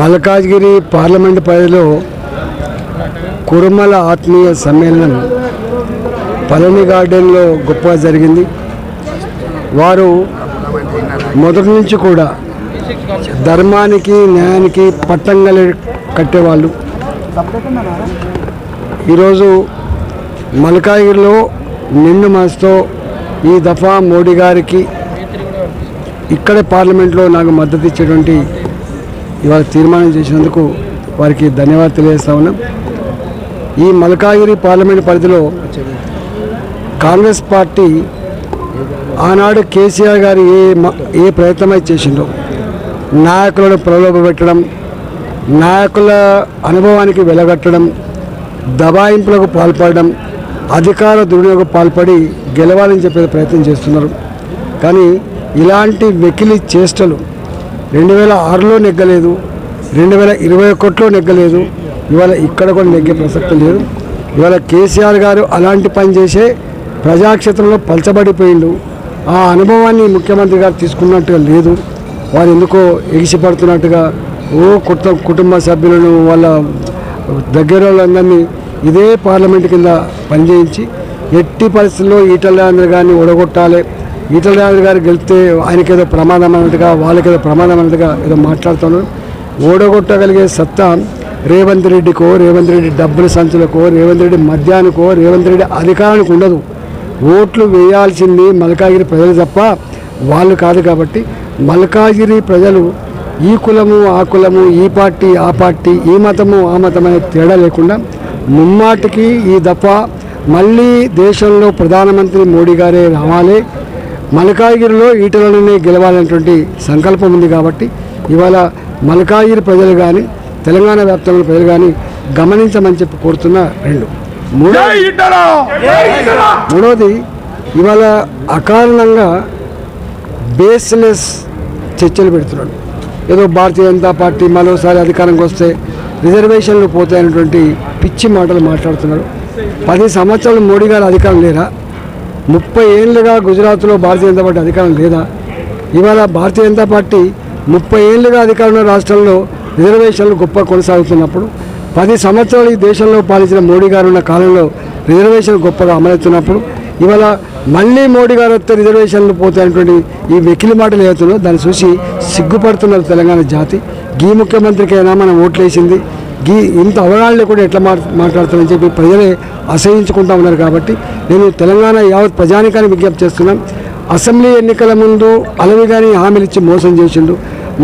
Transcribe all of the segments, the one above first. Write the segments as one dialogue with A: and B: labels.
A: Malkajgiri parliament పరిధిలో కురుమల ఆత్మీయ సమ్మేళనం పళని గార్డెన్లో గొప్ప జరిగింది. వారు మొదటి నుంచి కూడా ధర్మానికి న్యాయానికి పట్టంగలు కట్టేవాళ్ళు. ఈరోజు మల్కాజ్గిరిలో నిండు మనసుతో ఈ దఫా మోడీ గారికి ఇక్కడే పార్లమెంట్లో నాకు మద్దతు ఇచ్చేటువంటి ఇవాళ తీర్మానం చేసినందుకు వారికి ధన్యవాదాలు తెలియజేస్తా ఉన్నాం. ఈ మల్కాగిరి పార్లమెంట్ పరిధిలో కాంగ్రెస్ పార్టీ ఆనాడు కేసీఆర్ గారు ఏ మ- ఏ ప్రయత్నమై చేసిండో నాయకులను ప్రలోభపెట్టడం నాయకుల అనుభవానికి వెలగట్టడం దబాయింపులకు పాల్పడడం అధికార దుర్వినియోగం పాల్పడి గెలవాలని చెప్పే ప్రయత్నం చేస్తున్నారు. కానీ ఇలాంటి వెకిలి చేష్టలు రెండు వేల ఆరులో నెగ్గలేదు. రెండు వేల ఇరవై ఒకటిలో నెగ్గలేదు. ఇవాళ ఇక్కడ కూడా నెగ్గే ప్రసక్తి లేదు. ఇవాళ కేసీఆర్ గారు అలాంటి పని చేసే ప్రజాక్షేత్రంలో పలచబడిపోయిండు. ఆ అనుభవాన్ని ముఖ్యమంత్రి గారు తీసుకున్నట్టుగా లేదు. వారు ఎందుకో ఎగిసిపడుతున్నట్టుగా ఓ కుట కుటుంబ సభ్యులను వాళ్ళ దగ్గర వాళ్ళందరినీ ఇదే పార్లమెంట్ కింద పనిచేయించి ఎట్టి పరిస్థితుల్లో ఈటల అందరు కానీ ఒడగొట్టాలి ఈటల రాజు గారు గెలిస్తే ఆయనకేదో ప్రమాదం అన్నట్టుగా వాళ్ళకేదో ప్రమాదం అన్నట్టుగా ఏదో మాట్లాడుతున్నారు. ఓడగొట్టగలిగే సత్తా రేవంత్ రెడ్డికో రేవంత్ రెడ్డి డబ్బుల సంచులకో రేవంత్ రెడ్డి మద్యానికో రేవంత్ రెడ్డి అధికారానికి ఉండదు. ఓట్లు వేయాల్సింది మల్కాగిరి ప్రజలు తప్ప వాళ్ళు కాదు కాబట్టి మల్కాగిరి ప్రజలు ఈ కులము ఆ కులము ఈ పార్టీ ఆ పార్టీ ఈ మతము ఆ మతం అనే తేడా లేకుండా ముమ్మాటికి ఈ దఫా మళ్ళీ దేశంలో ప్రధానమంత్రి మోడీ గారే రావాలి. మల్కాగిరిలో ఈటలలోనే గెలవాలనేటువంటి సంకల్పం ఉంది కాబట్టి ఇవాళ మల్కాగిరి ప్రజలు కానీ తెలంగాణ వ్యాప్తంగా ప్రజలు కానీ గమనించమని చెప్పి కోరుతున్న రెండు. మూడో మూడవది ఇవాళ అకారణంగా బేస్లెస్ చర్చలు పెడుతున్నాడు. ఏదో భారతీయ జనతా పార్టీ మరోసారి అధికారంకి వస్తే రిజర్వేషన్లు పోతాయనేటువంటి పిచ్చి మాటలు మాట్లాడుతున్నాడు. పది సంవత్సరాలు మోడీ గారు అధికారం లేరా? ముప్పై ఏళ్ళుగా గుజరాత్లో భారతీయ జనతా పార్టీ అధికారం లేదా? ఇవాళ భారతీయ జనతా పార్టీ ముప్పై ఏళ్ళుగా అధికారంలో రాష్ట్రంలో రిజర్వేషన్లు గొప్ప కొనసాగుతున్నప్పుడు పది సంవత్సరాలు ఈ దేశంలో పాలించిన మోడీ గారు ఉన్న కాలంలో రిజర్వేషన్ గొప్పగా అమలవుతున్నప్పుడు ఇవాళ మళ్ళీ మోడీ గారు వస్తే రిజర్వేషన్లు పోతాయనేటువంటి ఈ వెకిలి మాటలు ఏతున్నాయో దాన్ని చూసి సిగ్గుపడుతున్నారు తెలంగాణ జాతి. గీ ముఖ్యమంత్రికైనా మనం ఓట్లేసింది. గీ ఇంత అవగాహన కూడా ఎట్లా మాట్లాడుతున్నారని చెప్పి ప్రజలే అసహించుకుంటా ఉన్నారు కాబట్టి నేను తెలంగాణ యావత్ ప్రజానికాన్ని విజ్ఞప్తి చేస్తున్నాం. అసెంబ్లీ ఎన్నికల ముందు అలవి కానీ హామీలు ఇచ్చి మోసం చేసిండు.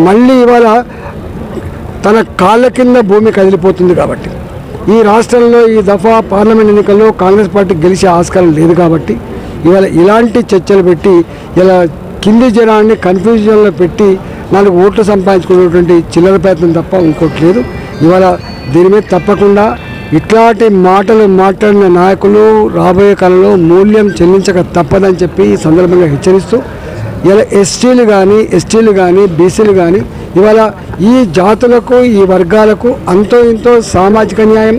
A: మళ్ళీ ఇవాళ తన కాళ్ళ కింద భూమి కదిలిపోతుంది కాబట్టి. ఈ రాష్ట్రంలో ఈ దఫా పార్లమెంట్ ఎన్నికల్లో కాంగ్రెస్ పార్టీ గెలిచే ఆస్కారం లేదు కాబట్టి ఇవాళ ఇలాంటి చర్చలు పెట్టి ఇలా కింది జనాన్ని కన్ఫ్యూజన్లో పెట్టి నాలుగు ఓట్లు సంపాదించుకునేటువంటి చిల్లర ప్రయత్నం తప్ప ఇంకోటి లేదు. ఇవాళ దీని మీద తప్పకుండా ఇట్లాంటి మాటలు మాట్లాడిన నాయకులు రాబోయే కాలంలో మూల్యం చెల్లించక తప్పదని చెప్పి ఈ సందర్భంగా హెచ్చరిస్తూ ఇలా ఎస్టీలు కానీ ఎస్టీలు కానీ బీసీలు కానీ ఇవాళ ఈ జాతులకు ఈ వర్గాలకు అంతో ఇంతో సామాజిక న్యాయం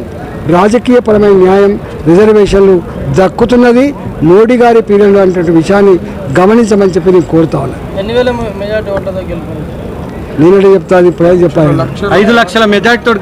A: రాజకీయపరమైన న్యాయం రిజర్వేషన్లు దక్కుతున్నది మోడీ గారి పీరియడ్లో అనేటువంటి విషయాన్ని గమనించమని చెప్పి నేను కోరుతా ఉన్నాను
B: మెజార్టీ
A: నేనంటే చెప్తాను ఇప్పుడే చెప్పాను
C: ఐదు లక్షల మెజార్టీతో